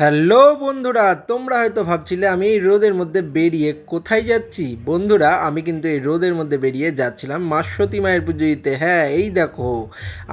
Hello বন্ধুরা, তোমরা হয়তো ভাবছিলে আমি এই রোদের মধ্যে বেরিয়ে কোথায় যাচ্ছি? বন্ধুরা, আমি কিন্তু এই রোদের মধ্যে বেরিয়ে যাচ্ছিলাম মা সতী মায়ের পুজো দিতে হ্যাঁ এই দেখো,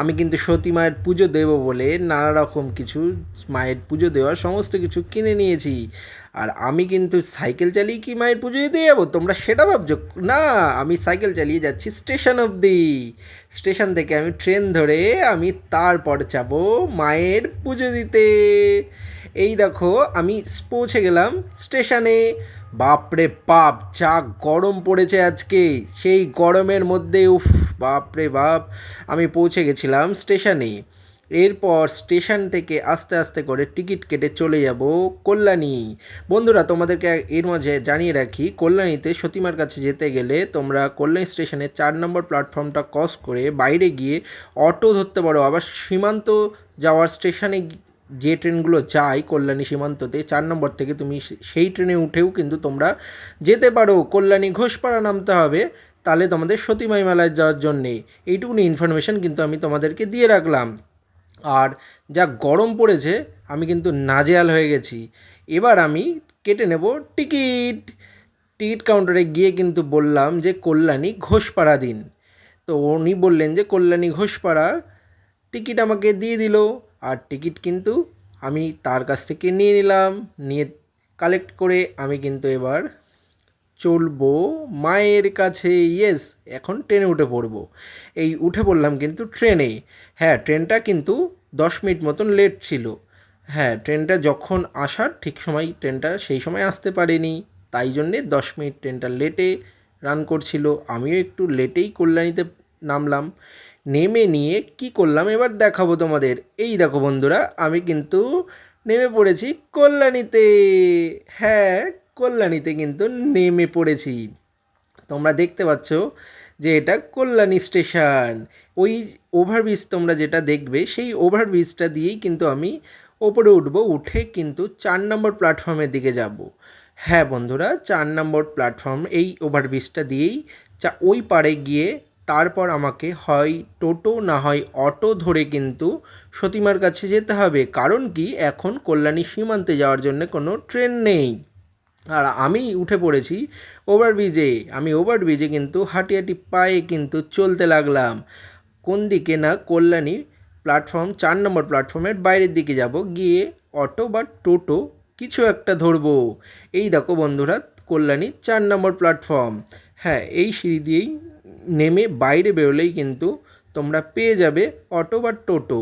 আমি কিন্তু সতী মায়ের পুজো দেব বলে নানা রকম কিছু মায়ের পুজো দেওয়ার সমস্ত কিছু কিনে নিয়েছি। আর আমি কিন্তু সাইকেল চালিয়ে কি মায়ের পুজো দিতে যাব? তোমরা সেটা ভাবছ? না, আমি সাইকেল চালিয়ে যাচ্ছি স্টেশন অবধি। স্টেশন থেকে আমি ট্রেন ধরে আমি তারপর যাব মায়ের পুজো দিতে। এই দেখো, আমি পৌঁছে গেলাম স্টেশনে। বাপরে বাপ, যা গরম পড়েছে আজকে। সেই গরমের মধ্যে উফ, বাপরে বাপ, আমি পৌঁছে গেছিলাম স্টেশনে। এরপর স্টেশন থেকে আস্তে আস্তে করে টিকিট কেটে চলে যাব কল্যাণী। বন্ধুরা, তোমাদেরকে এর মাঝে জানিয়ে রাখি, কল্যাণীতে সতীমার কাছে যেতে গেলে তোমরা কল্যাণী স্টেশনে চার নম্বর প্ল্যাটফর্মটা ক্রস করে বাইরে গিয়ে অটো ধরতে পারো। আবার সীমান্ত যাওয়ার স্টেশনে যে ট্রেনগুলো যায় কল্যাণী সীমান্ততে, চার নম্বর থেকে তুমি সেই ট্রেনে উঠেও কিন্তু তোমরা যেতে পারো। কল্যাণী ঘোষপাড়া নামতে হবে, তাহলে তোমাদের সতীমাই মেলায় যাওয়ার জন্যে। এইটুকুনি ইনফরমেশন কিন্তু আমি তোমাদেরকে দিয়ে রাখলাম। আর যা গরম পড়েছে, আমি কিন্তু নাজেহাল হয়ে গেছি। এবার আমি কেটে নেব টিকিট। টিকিট কাউন্টারে গিয়ে কিন্তু বললাম যে, কল্যাণী ঘোষপাড়া দিন। তো উনি বললেন যে, কল্যাণী ঘোষপাড়া টিকিট আমাকে দিয়ে দিল। আর টিকিট কিন্তু আমি তার কাছ থেকে নিয়ে নিলাম। নিয়ে কালেক্ট করে আমি কিন্তু এবার চলবো, মায়ের কাছে ইয়েস এখন ট্রেনে উঠে পড়ব। এই উঠে পড়লাম কিন্তু ট্রেনে হ্যাঁ ট্রেনটা কিন্তু দশ মিনিট মতন লেট ছিল। হ্যাঁ ট্রেনটা যখন আসার ঠিক সময় ট্রেনটা সেই সময় আসতে পারেনি। তাই জন্যে দশ মিনিট ট্রেনটা লেটে রান করছিল। আমিও একটু লেটেই কল্যাণীতে নামলাম। নেমে নিয়ে কি করলাম এবার দেখাবো তোমাদের। এই দেখো বন্ধুরা, আমি কিন্তু নেমে পড়েছি কল্যাণীতে। হ্যাঁ কল্যাণীতে কিন্তু নেমে পড়েছি। তোমরা দেখতে পাচ্ছ যে এটা কল্যাণী স্টেশন। ওই ওভারব্রিজ তোমরা যেটা দেখবে, সেই ওভারব্রিজটা দিয়েই কিন্তু আমি ওপরে উঠবো, উঠে কিন্তু চার নম্বর প্ল্যাটফর্মের দিকে যাব। হ্যাঁ বন্ধুরা, চার নম্বর প্ল্যাটফর্ম এই ওভারব্রিজটা দিয়েই চা, ওই পারে গিয়ে তারপর আমাকে হয় টোটো, না হয় অটো ধরে কিন্তু সতীমার কাছে যেতে হবে। কারণ কি? এখন কল্যাণী সীমান্তে যাওয়ার জন্য কোনো ট্রেন নেই। আর আমি উঠে পড়েছি ওভারব্রিজে। আমি ওভারব্রিজে কিন্তু হাঁটি হাঁটি পায়ে কিন্তু চলতে লাগলাম। কোন দিকে না কল্যাণী প্ল্যাটফর্ম, চার নম্বর প্ল্যাটফর্মের বাইরের দিকে যাব, গিয়ে অটো বা টোটো কিছু একটা ধরবো। এই দেখো বন্ধুরা, কল্যাণী চার নম্বর প্ল্যাটফর্ম। হ্যাঁ এই সিঁড়ি দিয়েই নেমে বাইরে বেরোলেই কিন্তু তোমরা পেয়ে যাবে অটো বা টোটো।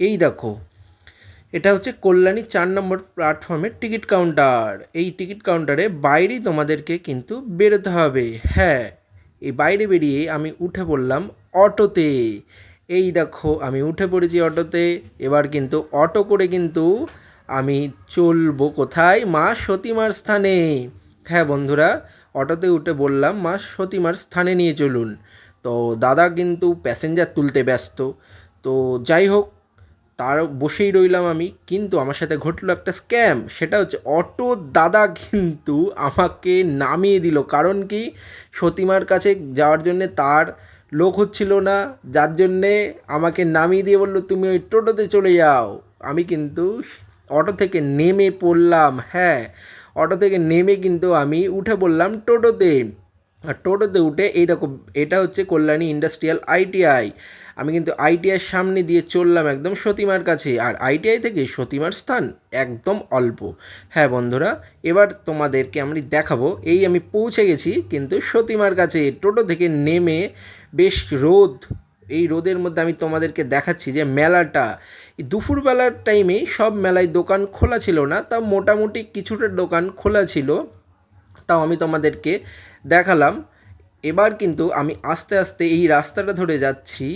এই দেখো এটা হচ্ছে কল্যাণী চার নম্বর প্ল্যাটফর্মের টিকিট কাউন্টার এই টিকিট কাউন্টারে বাইরেই তোমাদেরকে কিন্তু বেরোতে হবে। হ্যাঁ এই বাইরে বেরিয়ে আমি উঠে পড়লাম অটোতে। এই দেখো, আমি উঠে পড়েছি অটোতে। এবার কিন্তু অটো করে কিন্তু আমি চলবো কোথায়? মা সতীমার স্থানে। হ্যাঁ বন্ধুরা, অটোতে উঠে বললাম, মা সতীমার স্থানে নিয়ে চলুন। তো দাদা কিন্তু প্যাসেঞ্জার তুলতে ব্যস্ত। তো যাই হোক তার বসেই রইলাম আমি, কিন্তু আমার সাথে ঘটলো একটা স্ক্যাম সেটা হচ্ছে অটো দাদা কিন্তু আমাকে নামিয়ে দিল। কারণ কি? সতীমার কাছে যাওয়ার জন্যে তার লোক হচ্ছিল না, যার জন্যে আমাকে নামিয়ে দিয়ে বলল, তুমি ওই টোটোতে চলে যাও। আমি কিন্তু অটো থেকে নেমে পড়লাম হ্যাঁ। অটো থেকে নেমে কিন্তু আমি উঠে পড়লাম টোটোতে। আর টোটোতে উঠে এই দেখো, এটা হচ্ছে কল্যাণী ইন্ডাস্ট্রিয়াল আইটিআই। আমি কিন্তু আইটিআইয়ের সামনে দিয়ে চললাম একদম সতীমার কাছে, আর আইটিআই থেকে সতীমার স্থান একদম অল্প। হ্যাঁ বন্ধুরা, এবার তোমাদেরকে আমি দেখাবো, এই আমি পৌঁছে গেছি কিন্তু সতীমার কাছে, টোটো থেকে নেমে বেশ রোদ, এই রোদের মধ্যে আমি তোমাদেরকে দেখাচ্ছি যে মেলাটা। দুপুরবেলার টাইমে সব মেলায় দোকান খোলা ছিল না তা মোটামুটি কিছুটা দোকান খোলা ছিল, তাও আমি তোমাদেরকে দেখালাম। এবার কিন্তু আমি আস্তে আস্তে এই রাস্তাটা ধরে যাচ্ছি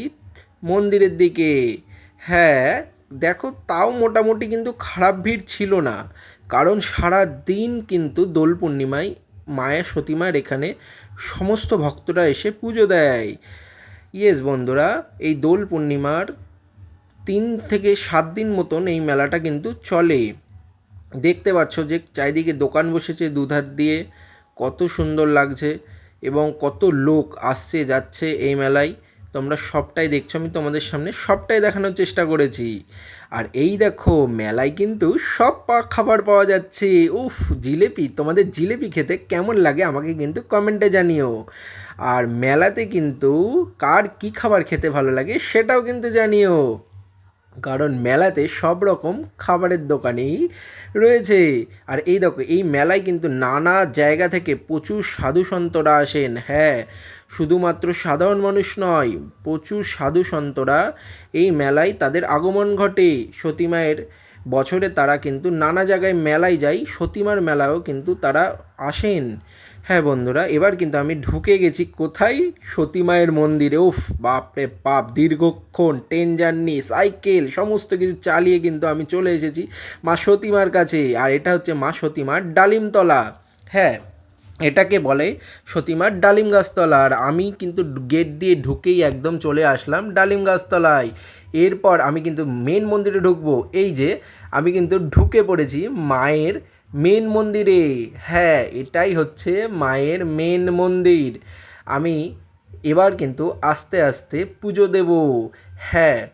মন্দিরের দিকে। হ্যাঁ দেখো তাও মোটামুটি কিন্তু খারাপ ভিড় ছিল না। কারণ সারা দিন কিন্তু দোল পূর্ণিমায়, মায়া সতীমার এখানে সমস্ত ভক্তরা এসে পুজো দেয়। ইয়েস বন্ধুরা, এই দোল পূর্ণিমার তিন থেকে সাত দিন মতন এই মেলাটা কিন্তু চলে। দেখতে পাচ্ছ যে চারিদিকে দোকান বসেছে দুধার দিয়ে। কত সুন্দর লাগছে এবং কত লোক আসছে, যাচ্ছে এই মেলায়। তোমরা সবটাই দেখছ, আমি তোমাদের সামনে সবটাই দেখানোর চেষ্টা করেছি। আর এই দেখো, মেলায় কিন্তু সব খাবার পাওয়া যাচ্ছে। উফ, জিলেপি, তোমাদের জিলেপি খেতে কেমন লাগে আমাকে কিন্তু কমেন্টে জানিও। আর মেলাতে কিন্তু কার কি খাবার খেতে ভালো লাগে সেটাও কিন্তু জানিও। কারণ মেলাতে সব রকম খাবারের দোকানেই রয়েছে। আর এই দেখো, এই মেলায় কিন্তু নানা জায়গা থেকে প্রচুর সাধু সন্তরা আসেন হ্যাঁ। শুধুমাত্র সাধারণ মানুষ নয়, প্রচুর সাধু সন্তরা এই মেলায় তাদের আগমন ঘটে। সতীমায়ের বছরে তারা কিন্তু নানা জায়গায় মেলায় যায়, সতীমার মেলায়ও কিন্তু তারা আসেন। হ্যাঁ বন্ধুরা, এবার কিন্তু আমি ঢুকে গেছি কোথায়? সতীমায়ের মন্দিরে। উফ, বাপরে বাপ, দীর্ঘক্ষণ, ট্রেন জার্নি, সাইকেল, সমস্ত কিছু চালিয়ে কিন্তু আমি চলে এসেছি মা সতীমার কাছে। আর এটা হচ্ছে মা সতীমার ডালিমতলা। হ্যাঁ এটাকে বলে সতীমার ডালিম গাছতলা আর আমি কিন্তু গেট দিয়ে ঢুকেই একদম চলে আসলাম ডালিম গাছতলায়। এরপর আমি কিন্তু মেন মন্দিরে ঢুকবো। এই যে, আমি কিন্তু ঢুকে পড়েছি মায়ের মেন মন্দিরে। হ্যাঁ এটাই হচ্ছে মায়ের মেন মন্দির। আমি এবার কিন্তু আস্তে আস্তে পুজো দেব। হ্যাঁ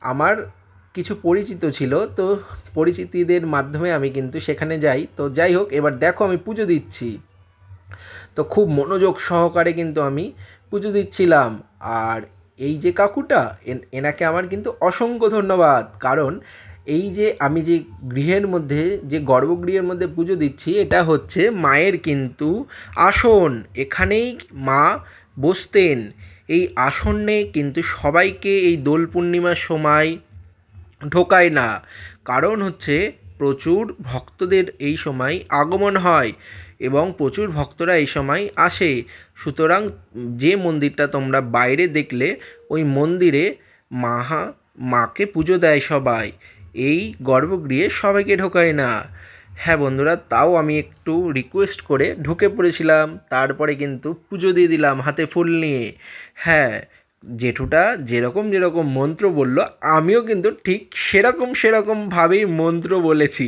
আমার কিছু পরিচিত ছিল, তো পরিচিতিদের মাধ্যমে আমি কিন্তু সেখানে যাই। তো যাই হোক, এবার দেখো আমি পুজো দিচ্ছি। তো খুব মনোযোগ সহকারে কিন্তু আমি পুজো দিচ্ছিলাম। আর এই যে কাকুটা, এন- এনাকে আমার কিন্তু অসংখ্য ধন্যবাদ। কারণ এই যে আমি যে গৃহের মধ্যে, যে গর্ভগৃহের মধ্যে পুজো দিচ্ছি, এটা হচ্ছে মায়ের কিন্তু আসন। এখানেই মা বসতেন। এই আসনে কিন্তু সবাইকে এই দোল পূর্ণিমার সময় ঢোকায় না। কারণ হচ্ছে প্রচুর ভক্তদের এই সময় আগমন হয়। এবং প্রচুর ভক্তরা এই সময় আসে। সুতরাং যে মন্দিরটা তোমরা বাইরে দেখলে, ওই মন্দিরে মাহা, মাকে পুজো দেয় সবাই। এই গর্ভগৃহে সবাইকে ঢোকায় না। হ্যাঁ বন্ধুরা, তাও আমি একটু রিকোয়েস্ট করে ঢুকে পড়েছিলাম। তারপরে কিন্তু পুজো দিয়ে দিলাম হাতে ফুল নিয়ে। হ্যাঁ জেঠুটা যেরকম যেরকম মন্ত্র বলল, আমিও কিন্তু ঠিক সেরকম সেরকমভাবেই মন্ত্র বলেছি।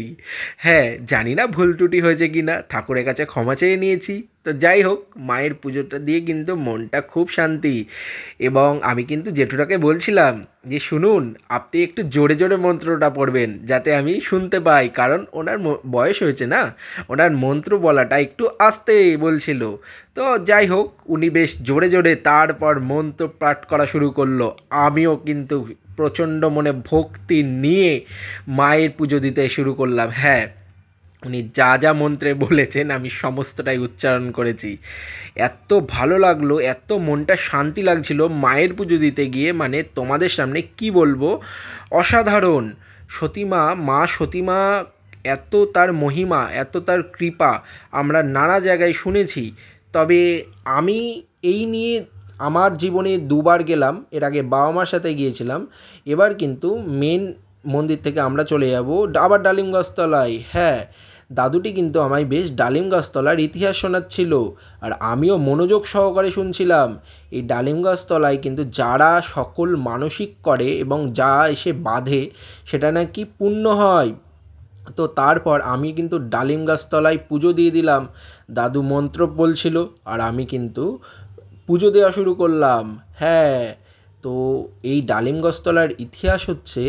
হ্যাঁ জানি না ভুল ত্রুটি হয়েছে কি না ঠাকুরের কাছে ক্ষমা চেয়ে নিয়েছি। তো যাই হোক, মায়ের পুজোটা দিয়ে কিন্তু মনটা খুব শান্তি। এবং আমি কিন্তু জেঠুটাকে বলছিলাম যে, শুনুন, আপনি একটু জোরে জোরে মন্ত্রটা পড়বেন, যাতে আমি শুনতে পাই। কারণ ওনার বয়স হয়েছে না? ওনার মন্ত্র বলাটা একটু আস্তে বলছিল। তো যাই হোক, উনি বেশ জোরে জোরে তারপর মন্ত্র পাঠ করা শুরু করল। আমিও কিন্তু প্রচণ্ড মনে ভক্তি নিয়ে মায়ের পুজো দিতে শুরু করলাম। হ্যাঁ উনি যা যা মন্ত্রে বলেছেন, আমি সমস্তটাই উচ্চারণ করেছি। এত ভালো লাগল, এত মনটা শান্তি লাগছিল মায়ের পুজো দিতে গিয়ে মানে তোমাদের সামনে কি বলব? অসাধারণ। সতীমা, মা সতীমা, এত তার মহিমা, এত তার কৃপা, আমরা নানা জায়গায় শুনেছি। তবে আমি এই নিয়ে আমার জীবনে দুবার গেলাম, এর আগে বাবা মার সাথে গিয়েছিলাম। এবার কিন্তু মেন মন্দির থেকে আমরা চলে যাব আবার ডালিম গাছতলায়। হ্যাঁ দাদুটি কিন্তু আমায় বেশ ডালিম গাছতলার ইতিহাস শোনাচ্ছিল আর আমিও মনোযোগ সহকারে শুনছিলাম। এই ডালিম গাছতলায় কিন্তু যারা সকল মানসিক করে এবং যা এসে বাঁধে সেটা নাকি পূর্ণ হয়। তো তারপর আমি কিন্তু ডালিম গাছতলায় পুজো দিয়ে দিলাম। দাদু মন্ত্র বলছিল আর আমি কিন্তু পুজো দেওয়া শুরু করলাম। হ্যাঁ তো এই ডালিম গাছতলার ইতিহাস হচ্ছে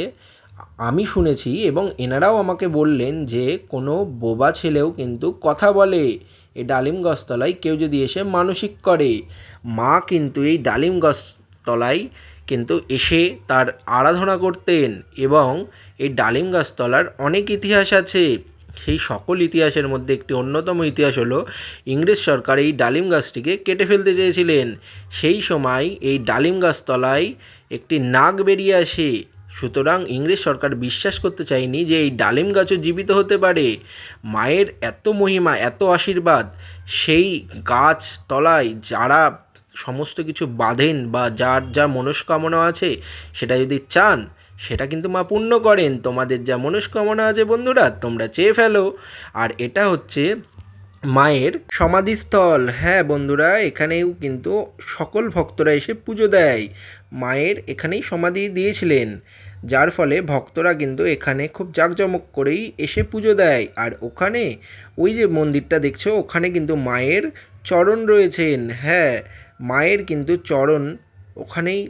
আমি শুনেছি এবং এনারাও আমাকে বললেন যে কোনো বোবা ছেলেও কিন্তু কথা বলে। এই ডালিম গাছতলায় কেউ যদি এসে মানসিক করে, মা কিন্তু এই ডালিম গাছতলায় কিন্তু এসে তার আরাধনা করতেন এবং এই ডালিম গাছতলার অনেক ইতিহাস আছে। সেই সকল ইতিহাসের মধ্যে একটি অন্যতম ইতিহাস হলো, ইংরেজ সরকার এই ডালিম গাছটিকে কেটে ফেলতে চেয়েছিলেন। সেই সময় এই ডালিম গাছতলায় একটি নাগ বেরিয়ে আসে। সুতরাং ইংরেজ সরকার বিশ্বাস করতে চায়নি যে এই ডালিম গাছও জীবিত হতে পারে। মায়ের এত মহিমা, এত আশীর্বাদ, সেই গাছ তলায় যারা সমস্ত কিছু বাঁধেন বা যার যা মনস্কামনা আছে, সেটা যদি চান, সেটা কিন্তু মা পূর্ণ করেন। তোমাদের যা মনস্কামনা আছে বন্ধুরা, তোমরা চেয়ে ফেলো। আর এটা হচ্ছে মায়ের সমাধিস্থল। হ্যাঁ বন্ধুরা, এখানেও কিন্তু সকল ভক্তরা এসে পুজো দেয়। মায়ের এখানেই সমাধি দিয়েছিলেন। যার ফলে ভক্তরা কিন্তু এখানে খুব জাঁকজমক করেই এসে পুজো দেয়। আর ওখানে ওই যে মন্দিরটা দেখছ, ওখানে কিন্তু মায়ের চরণ রয়েছেন। হ্যাঁ মায়ের কিন্তু চরণ ওখানেই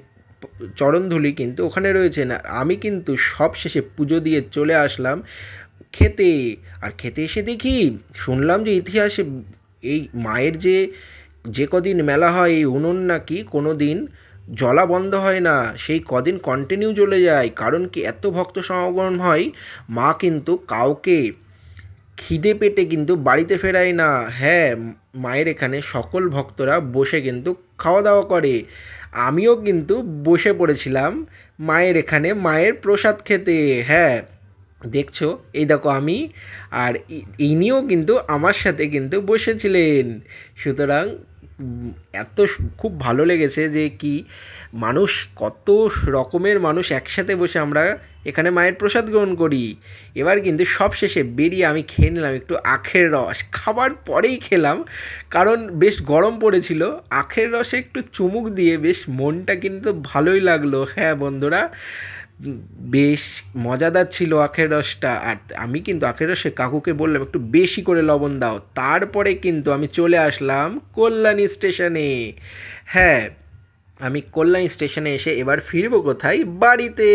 চরণধুলি কিন্তু ওখানে রয়েছে না আমি কিন্তু সব শেষে পুজো দিয়ে চলে আসলাম খেতে। আর খেতে এসে দেখি, শুনলাম যে ইতিহাসে এই মায়ের যে যে কদিন মেলা হয়, এই উনুন নাকি কোনো দিন জ্বলা বন্ধ হয় না, সেই কদিন কন্টিনিউ জ্বলে যায়। কারণ কি, এত ভক্ত সমাগম হয়, মা কিন্তু কাউকে খিদে পেটে কিন্তু বাড়িতে ফেরায় না। হ্যাঁ মায়ের এখানে সকল ভক্তরা বসে কিন্তু খাওয়া দাওয়া করে। আমিও কিন্তু বসে পড়েছিলাম মায়ের এখানে, মায়ের প্রসাদ খেতে। হ্যাঁ দেখছ, এই দেখো আমি আর ইনিও কিন্তু আমার সাথে কিন্তু বসেছিলেন। সুতরাং এত খুব ভালো লেগেছে যে কি মানুষ কত রকমের মানুষ একসাথে বসে আমরা এখানে মায়ের প্রসাদ গ্রহণ করি। এবার কিন্তু সব শেষে বেরিয়ে আমি খেয়ে নিলাম একটু আখের রস। খাবার পরেই খেলাম, কারণ বেশ গরম পড়েছিল। আখের রসে একটু চুমুক দিয়ে বেশ মনটা কিন্তু ভালোই লাগল। হ্যাঁ বন্ধুরা বেশ মজাদার ছিল আখের রসটা আর আমি কিন্তু আখের রসে কাকুকে বললাম, একটু বেশি করে লবণ দাও। তারপরে কিন্তু আমি চলে আসলাম কল্যাণী স্টেশনে। হ্যাঁ আমি কল্যাণী স্টেশনে এসে এবার ফিরবো কোথায়? বাড়িতে।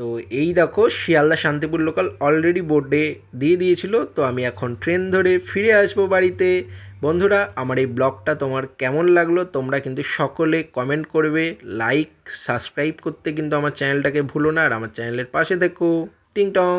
তো এই দেখো, শিয়ালদা শান্তিপুর লোকাল অলরেডি বোর্ডে দিয়ে দিয়েছিল। তো আমি এখন ট্রেন ধরে ফিরে আসব বাড়িতে। বন্ধুরা, আমার এই ব্লগটা তোমার কেমন লাগল তোমরা কিন্তু সকলে কমেন্ট করবে। লাইক সাবস্ক্রাইব করতে কিন্তু আমার চ্যানেলটাকে ভুলো না। আর আমার চ্যানেলের পাশে দেখো। টিং টং!